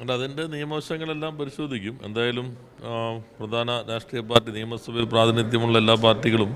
അല്ല അതിന്റെ നിയമവശങ്ങളെല്ലാം പരിശോധിക്കും. എന്തായാലും പ്രധാന രാഷ്ട്രീയ പാർട്ടി നിയമസഭയിൽ പ്രാതിനിധ്യമുള്ള എല്ലാ പാർട്ടികളും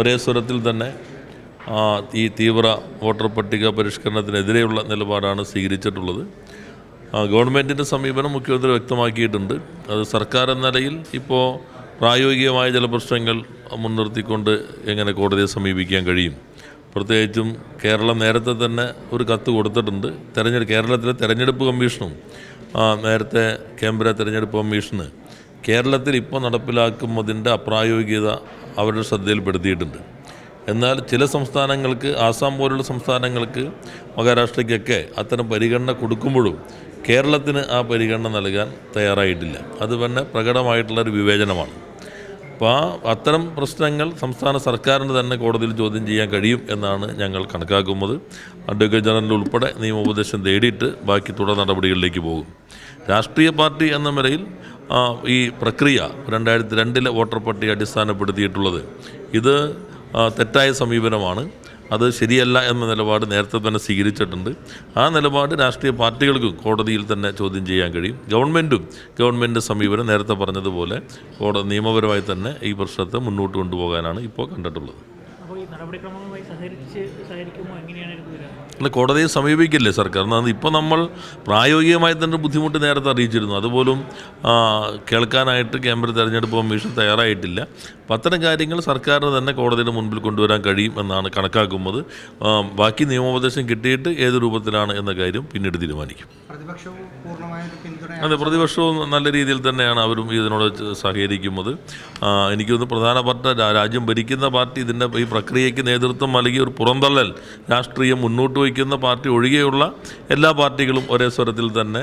ഒരേ സ്വരത്തിൽ തന്നെ ഈ തീവ്ര വോട്ടർ പട്ടിക പരിഷ്കരണത്തിനെതിരെയുള്ള നിലപാടാണ് സ്വീകരിച്ചിട്ടുള്ളത്. ഗവൺമെന്റിന്റെ സമീപനം മുഖ്യമന്ത്രി വ്യക്തമാക്കിയിട്ടുണ്ട്. അത് സർക്കാർ എന്ന നിലയിൽ ഇപ്പോൾ പ്രായോഗികമായ ചില പ്രശ്നങ്ങൾ മുൻനിർത്തിക്കൊണ്ട് എങ്ങനെ കോടതിയെ സമീപിക്കാൻ കഴിയും. പ്രത്യേകിച്ചും കേരളം നേരത്തെ തന്നെ ഒരു കത്ത് കൊടുത്തിട്ടുണ്ട്. തെരഞ്ഞെടുപ്പ് കേരളത്തിലെ തെരഞ്ഞെടുപ്പ് കമ്മീഷനും നേരത്തെ കേന്ദ്ര തിരഞ്ഞെടുപ്പ് കമ്മീഷന് കേരളത്തിൽ ഇപ്പോൾ നടപ്പിലാക്കുന്നതിന്റെ അപ്രായോഗികത അവരുടെ ശ്രദ്ധയിൽപ്പെടുത്തിയിട്ടുണ്ട്. എന്നാൽ ചില സംസ്ഥാനങ്ങൾക്ക് ആസാം പോലുള്ള സംസ്ഥാനങ്ങൾക്ക് മഹാരാഷ്ട്രയ്ക്കൊക്കെ അത്തരം പരിഗണന കൊടുക്കുമ്പോഴും കേരളത്തിന് ആ പരിഗണന നൽകാൻ തയ്യാറായിട്ടില്ല. അത് തന്നെ പ്രകടമായിട്ടുള്ളൊരു വിവേചനമാണ്. അപ്പോൾ ആ അത്തരം പ്രശ്നങ്ങൾ സംസ്ഥാന സർക്കാരിന് തന്നെ കോടതിയിൽ ചോദ്യം ചെയ്യാൻ കഴിയും എന്നാണ് ഞങ്ങൾ കണക്കാക്കുന്നത്. അഡ്വക്കേറ്റ് ജനറൽ ഉൾപ്പെടെ നിയമോപദേശം തേടിയിട്ട് ബാക്കി തുടർ നടപടികളിലേക്ക് പോകും. രാഷ്ട്രീയ പാർട്ടി എന്ന നിലയിൽ ഈ പ്രക്രിയ രണ്ടായിരത്തി രണ്ടിലെ വോട്ടർ പട്ടിക അടിസ്ഥാനപ്പെടുത്തിയിട്ടുള്ളത്. ഇത് തെറ്റായ സമീപനമാണ്. അത് ശരിയല്ല എന്ന നിലപാട് നേരത്തെ തന്നെ സ്വീകരിച്ചിട്ടുണ്ട്. ആ നിലപാട് രാഷ്ട്രീയ പാർട്ടികൾക്കും കോടതിയിൽ തന്നെ ചോദ്യം ചെയ്യാൻ കഴിയും. ഗവൺമെന്റും ഗവൺമെന്റ് സമീപനം നേരത്തെ പറഞ്ഞതുപോലെ കോടതി നിയമപരമായി തന്നെ ഈ പ്രശ്നത്തെ മുന്നോട്ട് കൊണ്ടുപോകാനാണ് ഇപ്പോൾ കണ്ടിട്ടുള്ളത്. അപ്പോൾ ഈ നടപടിക്രമങ്ങളുമായി സഹകരിച്ച് അല്ല കോടതിയെ സമീപിക്കില്ലേ സർക്കാർ? എന്നാൽ ഇപ്പോൾ നമ്മൾ പ്രായോഗികമായി തന്നെ ബുദ്ധിമുട്ട് നേരത്തെ അറിയിച്ചിരുന്നു. അതുപോലും കേൾക്കാനായിട്ട് കേന്ദ്ര തെരഞ്ഞെടുപ്പ് കമ്മീഷൻ തയ്യാറായിട്ടില്ല. അപ്പം അത്തരം കാര്യങ്ങൾ സർക്കാരിന് തന്നെ കോടതിയുടെ മുൻപിൽ കൊണ്ടുവരാൻ കഴിയും എന്നാണ് കണക്കാക്കുന്നത്. ബാക്കി നിയമോപദേശം കിട്ടിയിട്ട് ഏത് രൂപത്തിലാണ് എന്ന കാര്യം പിന്നീട് തീരുമാനിക്കും. പ്രതിപക്ഷവും പൂർണമായ ഒരു അതെ പ്രതിപക്ഷവും നല്ല രീതിയിൽ തന്നെയാണ് അവരും ഇതിനോട് സഹകരിക്കുന്നത്. എനിക്കൊന്ന് എനിക്ക് തോന്നുന്നു പ്രധാനപ്പെട്ട രാജ്യം ഭരിക്കുന്ന പാർട്ടി ഇതിന്റെ ഈ പ്രക്രിയയ്ക്ക് നേതൃത്വം നൽകി ഒരു പുറന്തള്ളൽ. രാഷ്ട്രീയം മുന്നോട്ട് വയ്ക്കുന്ന പാർട്ടി ഒഴികെയുള്ള എല്ലാ പാർട്ടികളും ഒരേ സ്വരത്തിൽ തന്നെ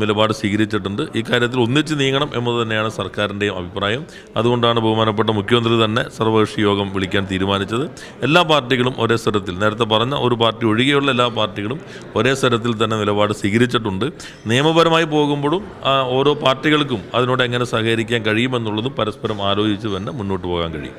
നിലപാട് സ്വീകരിച്ചിട്ടുണ്ട്. ഇക്കാര്യത്തിൽ ഒന്നിച്ച് നീങ്ങണം എന്നത് തന്നെയാണ് സർക്കാരിന്റെയും അഭിപ്രായം. അതുകൊണ്ടാണ് ബഹുമാനപ്പെട്ട മുഖ്യമന്ത്രി തന്നെ സർവകക്ഷി യോഗം വിളിക്കാൻ തീരുമാനിച്ചത്. എല്ലാ പാർട്ടികളും ഒരേ സ്വരത്തിൽ നേരത്തെ പറഞ്ഞ ഒരു പാർട്ടി ഒഴികെയുള്ള എല്ലാ പാർട്ടികളും ഒരേ സ്വരത്തിൽ തന്നെ നിലപാട് സ്വീകരിച്ചിട്ടുണ്ട്. നിയമപരമായി പോകുമ്പോഴും ഓരോ പാർട്ടികൾക്കും അതിനോട് എങ്ങനെ സഹകരിക്കാൻ കഴിയുമെന്നുള്ളതും പരസ്പരം ആലോചിച്ച് തന്നെ മുന്നോട്ട് പോകാൻ കഴിയും.